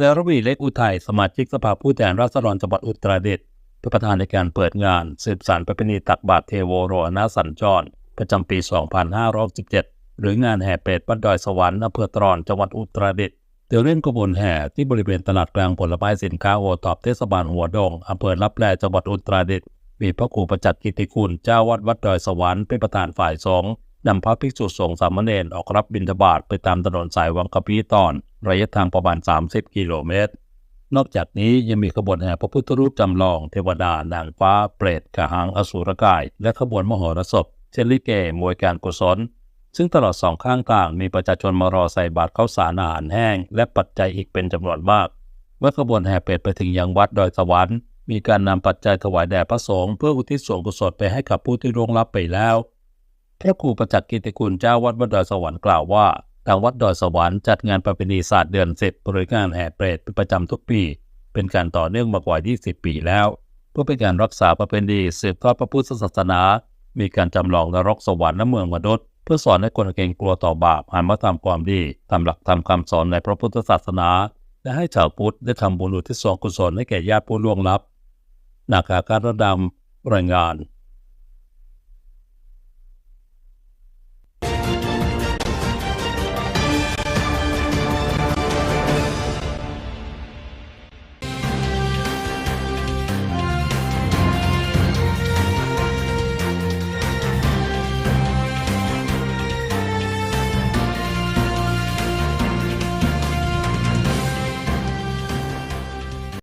นายรวีเล็กอุทัยสมาชิกสภาผู้แทนราษฎรจังหวัดอุตรดิตถ์เป็นประธานในการเปิดงาน สืบสานประเพณีตักบาตรเทโวโรนาสัญจร ประจำปี 2517 หรืองานแห่เปรตบ้านดอยสวรรค์อำเภอตรอนจังหวัดอุตรดิตถ์เดี๋ยวเล่นกบวนแห่ที่บริเวณตลาดกลางผลไม้สินค้าโอทอปเทศบาลหัวดงอำเภอลับแลจังหวัดอุตรดิตถ์มีพระครูประจักษ์กิติคุณเจ้าวัดวัดดอยสวรรค์เป็นประธานฝ่ายสงฆ์นำพระภิกษุสงฆ์สามเณรออกรับบิณฑบาตไปตามถนนสายวังกะพีตอน ระยะทางประมาณ 30 กิโลเมตร นอกจากนี้ยังมีขบวนแห่พระพุทธรูปจำลองเทวดานางฟ้า เปรตกะหังอสูรกาย และขบวนมโหรสพเชนลิเกมวยการกุศล ซึ่งตลอดสองข้างทางมีประชาชนมารอใส่บาตรข้าวสารอาหารแห้ง และปัจจัยอีกเป็นจำนวนมาก เมื่อขบวนแห่เปรตไปถึงยังวัดดอยสวรรค์มีการนำปัจจัยถวายแด่พระสงฆ์เพื่ออุทิศส่วนกุศลไปให้กับผู้ที่ร่วงลับไปแล้ว พระครูประจักษ์กิติคุณเจ้าวัดวัดดอยสวรรค์กล่าวว่า ทางวัดดอยสวรรค์จัดงานประเพณีศาสตร์เดือนสิบหรืองานแห่เปรตเป็นประจำทุกปี เป็นการต่อเนื่องมากว่า 20 ปีแล้ว เพื่อเป็นการรักษาประเพณีสืบทอดพระพุทธศาสนา มีการจำลองนรกสวรรค์และเมืองมนุษย์เพื่อสอนให้คนเกรงกลัวต่อบาปหันมาทำความดีทำหลักธรรมคำสอนในพระพุทธศาสนา และให้ชาวพุทธได้ทำบุญอุทิศส่วนกุศลให้แก่ญาติผู้ล่วงลับนาคาการระดำรายงาน